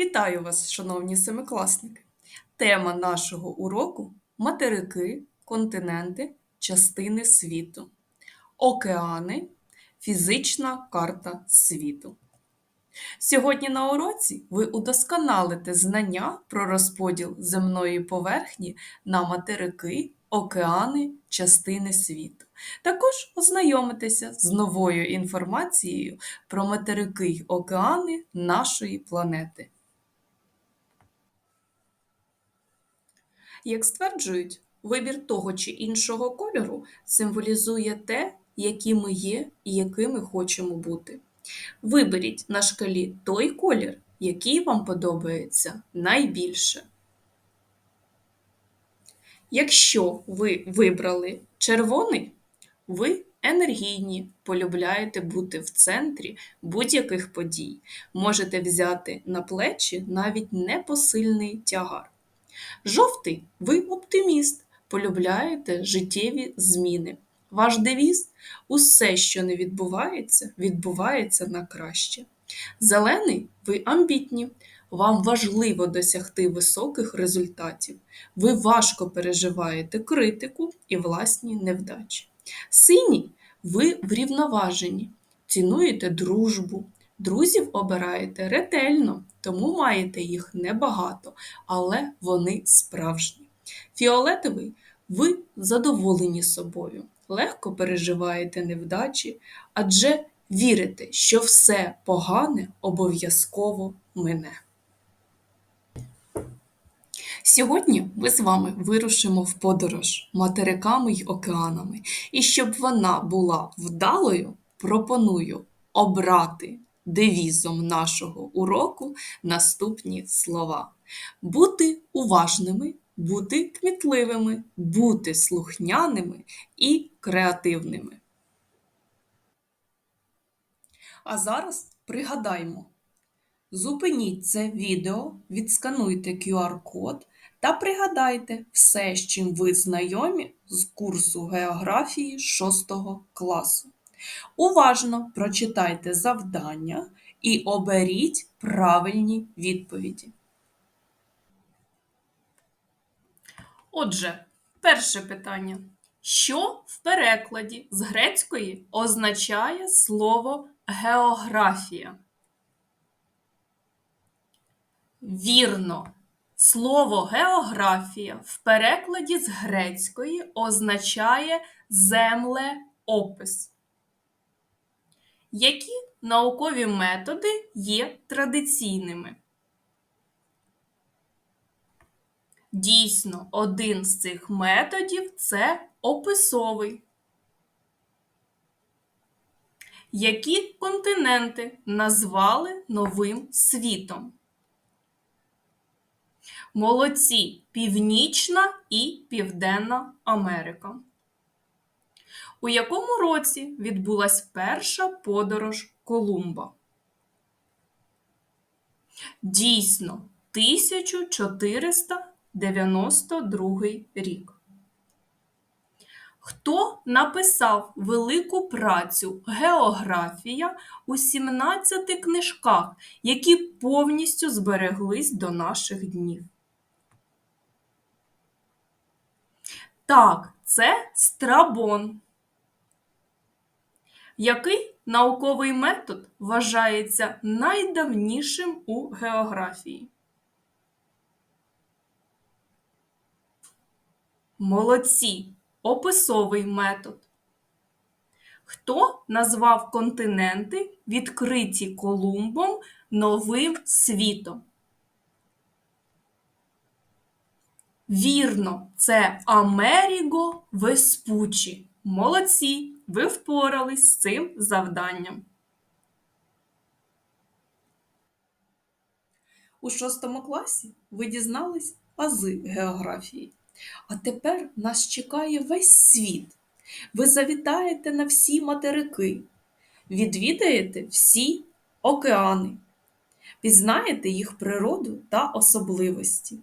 Вітаю вас, шановні семикласники! Тема нашого уроку материки, континенти, частини світу, океани, фізична карта світу. Сьогодні на уроці ви удосконалите знання про розподіл земної поверхні на материки, океани, частини світу. Також ознайомитеся з новою інформацією про материки й океани нашої планети. Як стверджують, вибір того чи іншого кольору символізує те, які ми є і якими хочемо бути. Виберіть на шкалі той колір, який вам подобається найбільше. Якщо ви вибрали червоний, ви енергійні, полюбляєте бути в центрі будь-яких подій, можете взяти на плечі навіть непосильний тягар. Жовтий ви оптиміст, полюбляєте життєві зміни. Ваш девіз усе, що не відбувається, відбувається на краще. Зелений ви амбітні, вам важливо досягти високих результатів. Ви важко переживаєте критику і власні невдачі. Синій ви врівноважені, цінуєте дружбу, друзів обираєте ретельно, тому маєте їх небагато, але вони справжні. Фіолетовий ви задоволені собою, легко переживаєте невдачі, адже вірите, що все погане обов'язково мине. Сьогодні ми з вами вирушимо в подорож материками й океанами. І щоб вона була вдалою, пропоную обрати девізом нашого уроку наступні слова: бути уважними, бути кмітливими, бути слухняними і креативними. А зараз пригадаймо. Зупиніть це відео, відскануйте QR-код та пригадайте все, з чим ви знайомі з курсу географії 6 класу. Уважно прочитайте завдання і оберіть правильні відповіді. Отже, перше питання. Що в перекладі з грецької означає слово географія? Вірно, слово географія в перекладі з грецької означає землеопис. Які наукові методи є традиційними? Дійсно, один з цих методів це описовий. Які континенти назвали новим світом? Молодці Північна і Південна Америка. У якому році відбулась перша подорож Колумба? Дійсно, 1492 рік. Хто написав велику працю Географія у 17 книжках, які повністю збереглись до наших днів? Так, це страбон. Який науковий метод вважається найдавнішим у географії? Молодці. Описовий метод. Хто назвав континенти, відкриті Колумбом новим світом? Вірно, це Америго Веспучі. Молодці! Ви впорались з цим завданням. У шостому класі ви дізнались ази географії. А тепер нас чекає весь світ. Ви завітаєте на всі материки, відвідаєте всі океани, пізнаєте їх природу та особливості.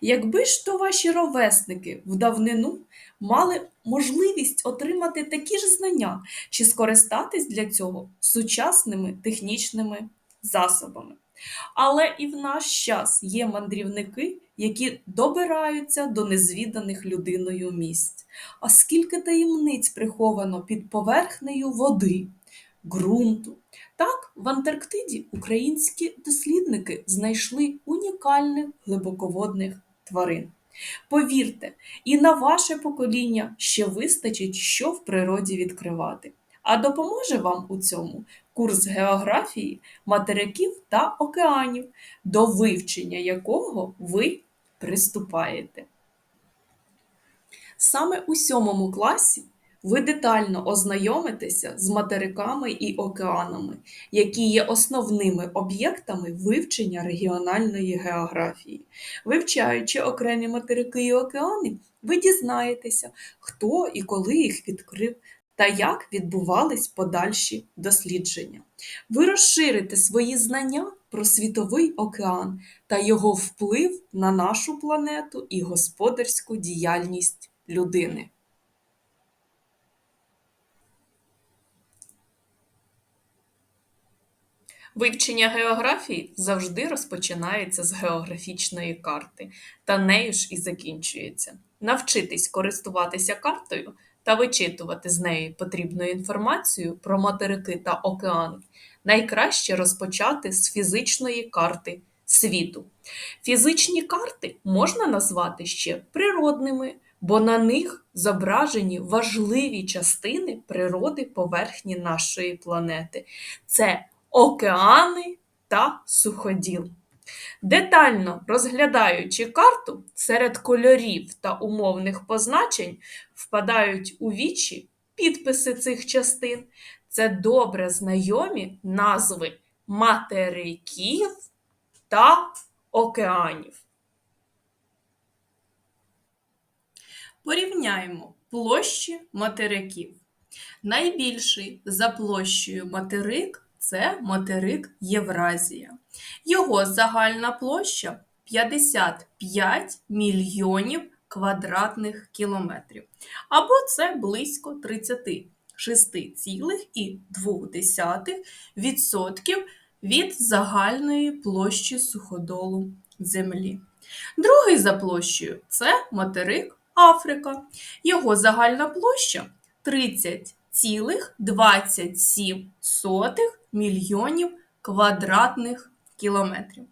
Якби ж то ваші ровесники в давнину мали можливість отримати такі ж знання чи скористатись для цього сучасними технічними засобами. Але і в наш час є мандрівники, які добираються до незвіданих людиною місць. А скільки таємниць приховано під поверхнею води, ґрунту. Так, в Антарктиді українські дослідники знайшли унікальних глибоководних тварин. Повірте, і на ваше покоління ще вистачить, що в природі відкривати. А допоможе вам у цьому курс географії, материків та океанів, до вивчення якого ви приступаєте. Саме у сьомому класі ви детально ознайомитеся з материками і океанами, які є основними об'єктами вивчення регіональної географії. Вивчаючи окремі материки і океани, ви дізнаєтеся, хто і коли їх відкрив, та як відбувались подальші дослідження. Ви розширите свої знання про світовий океан та його вплив на нашу планету і господарську діяльність людини. Вивчення географії завжди розпочинається з географічної карти, та нею ж і закінчується. Навчитись користуватися картою та вичитувати з неї потрібну інформацію про материки та океани найкраще розпочати з фізичної карти світу. Фізичні карти можна назвати ще природними, бо на них зображені важливі частини природи поверхні нашої планети. Це океани та суходіл. Детально розглядаючи карту, серед кольорів та умовних позначень впадають у вічі підписи цих частин. Це добре знайомі назви материків та океанів. Порівняємо площі материків. Найбільший за площею материк це материк Євразія. Його загальна площа 55 мільйонів квадратних кілометрів. Або це близько 36,2% від загальної площі суходолу Землі. Другий за площею це материк Африка. Його загальна площа 30,27 мільйонів квадратних кілометрів.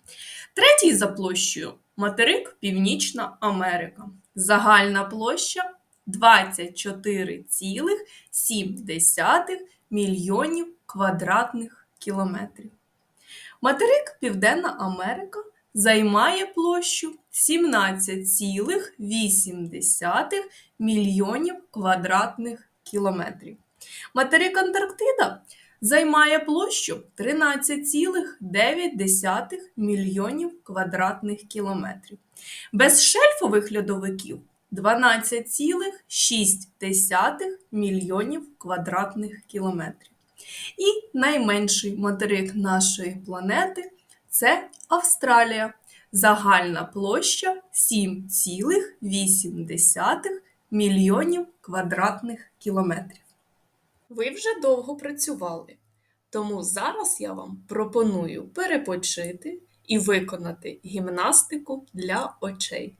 Третій за площею материк Північна Америка. Загальна площа 24,7 мільйонів квадратних кілометрів. Материк Південна Америка займає площу 17,8 мільйонів квадратних кілометрів. Материк Антарктида займає площу 13,9 мільйонів квадратних кілометрів. Без шельфових льодовиків 12,6 мільйонів квадратних кілометрів. І найменший материк нашої планети це Австралія. Загальна площа 7,8 мільйонів квадратних кілометрів. Ви вже довго працювали, тому зараз я вам пропоную перепочити і виконати гімнастику для очей.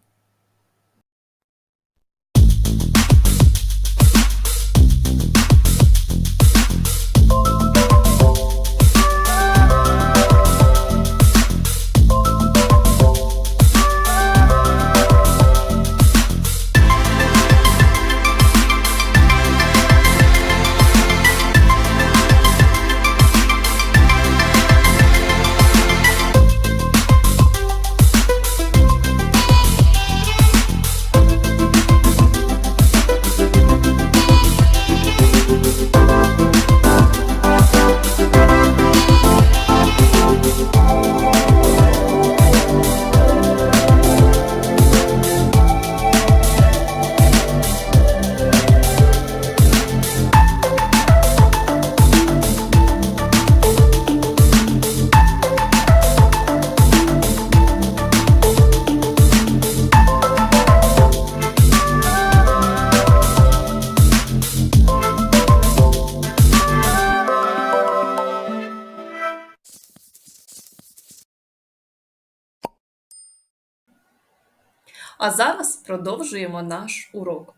А зараз продовжуємо наш урок.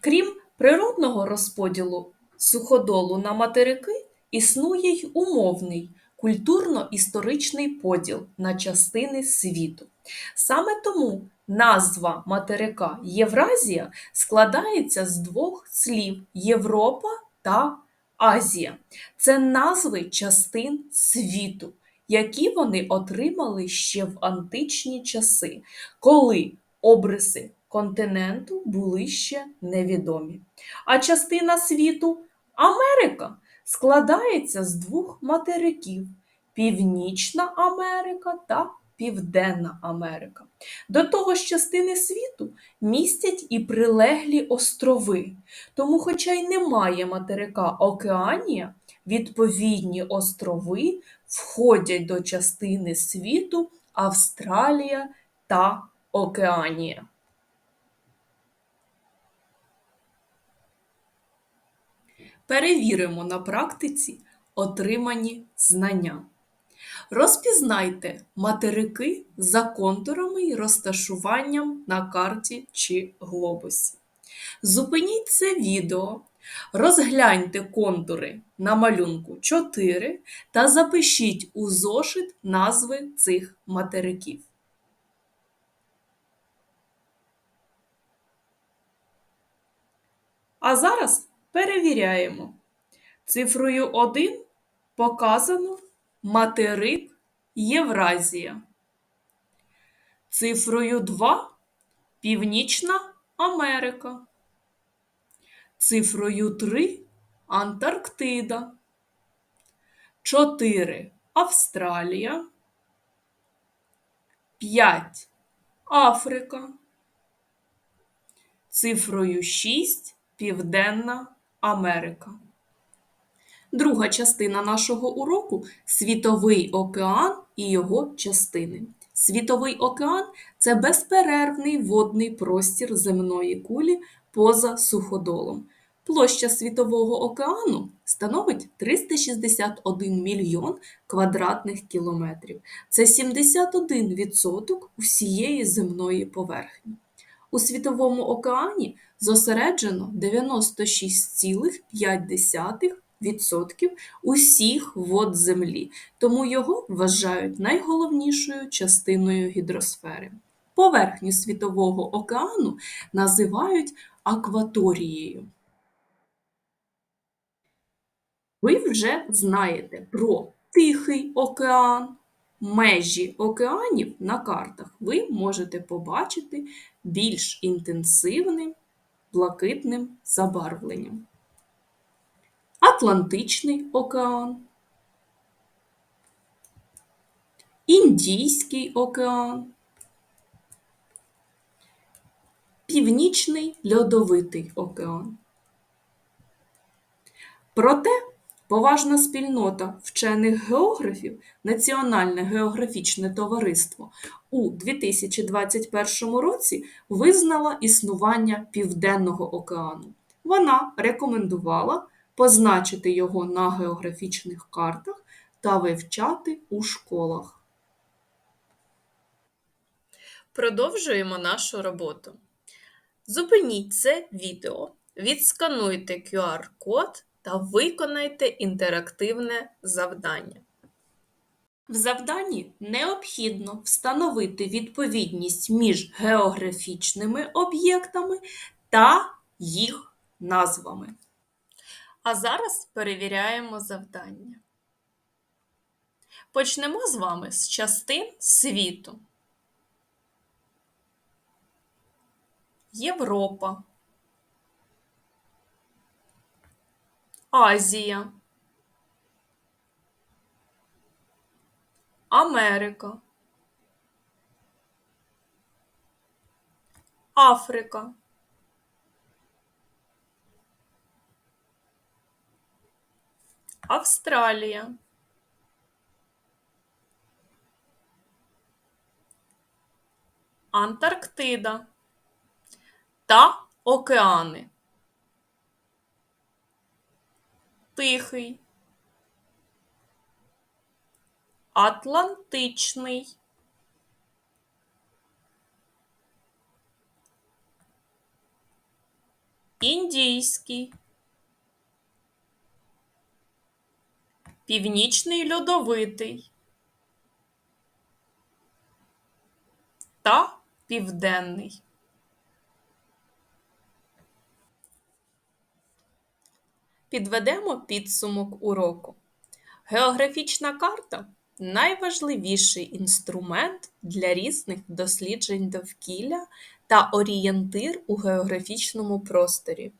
Крім природного розподілу суходолу на материки, існує й умовний культурно-історичний поділ на частини світу. Саме тому назва материка Євразія складається з двох слів Європа та Азія. Це назви частин світу, які вони отримали ще в античні часи, коли обриси континенту були ще невідомі. А частина світу Америка складається з двох материків Північна Америка та Південна Америка. До того ж, частини світу містять і прилеглі острови. Тому, хоча й немає материка Океанія, відповідні острови входять до частини світу Австралія та Океанія. Перевіримо на практиці отримані знання. Розпізнайте материки за контурами і розташуванням на карті чи глобусі. Зупиніть це відео, розгляньте контури на малюнку 4 та запишіть у зошит назви цих материків. А зараз перевіряємо. Цифрою 1 показано материк Євразія. Цифрою 2 Північна Америка. Цифрою 3 Антарктида. 4 Австралія. 5 Африка. Цифрою 6 Південна Америка. Друга частина нашого уроку світовий океан і його частини. Світовий океан це безперервний водний простір земної кулі поза суходолом. Площа Світового океану становить 361 мільйон квадратних кілометрів. Це 71% усієї земної поверхні. У Світовому океані зосереджено 96,5% усіх вод Землі, тому його вважають найголовнішою частиною гідросфери. Поверхню Світового океану називають акваторією. Ви вже знаєте про Тихий океан, межі океанів на картах ви можете побачити більш інтенсивним блакитним забарвленням. Атлантичний океан, Індійський океан, Північний льодовитий океан. Проте поважна спільнота вчених географів Національне географічне товариство у 2021 році визнала існування Південного океану. Вона рекомендувала позначити його на географічних картах та вивчати у школах. Продовжуємо нашу роботу. Зупиніть це відео, відскануйте QR-код та виконайте інтерактивне завдання. В завданні необхідно встановити відповідність між географічними об'єктами та їх назвами. А зараз перевіряємо завдання. Почнемо з вами з частин світу. Європа, Азія, Америка, Африка, Австралія, Антарктида та океани. Тихий, Атлантичний, Індійський, Північний льодовитий. Та Південний. Підведемо підсумок уроку. Географічна карта найважливіший інструмент для різних досліджень довкілля та орієнтир у географічному просторі.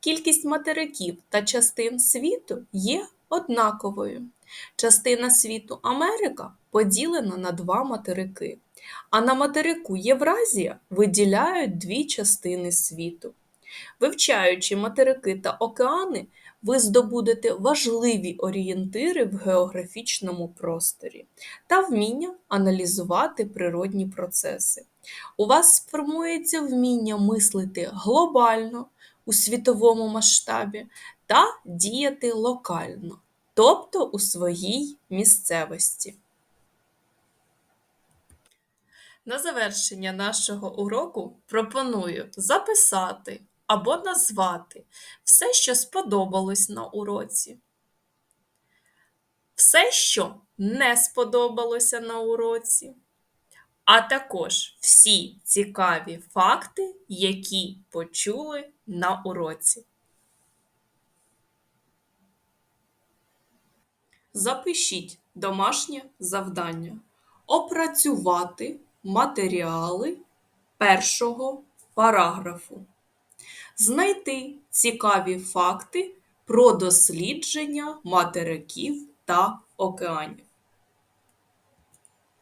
Кількість материків та частин світу є однаковою. Частина світу Америка поділена на два материки, а на материку Євразія виділяють дві частини світу. Вивчаючи материки та океани, ви здобудете важливі орієнтири в географічному просторі та вміння аналізувати природні процеси. У вас сформується вміння мислити глобально у світовому масштабі та діяти локально, тобто у своїй місцевості. На завершення нашого уроку пропоную записати або назвати все, що сподобалось на уроці. Все, що не сподобалося на уроці, а також всі цікаві факти, які почули на уроці. Запишіть домашнє завдання. Опрацювати матеріали першого параграфу. Знайти цікаві факти про дослідження материків та океанів.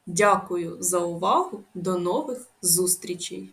Дякую за увагу! До нових зустрічей!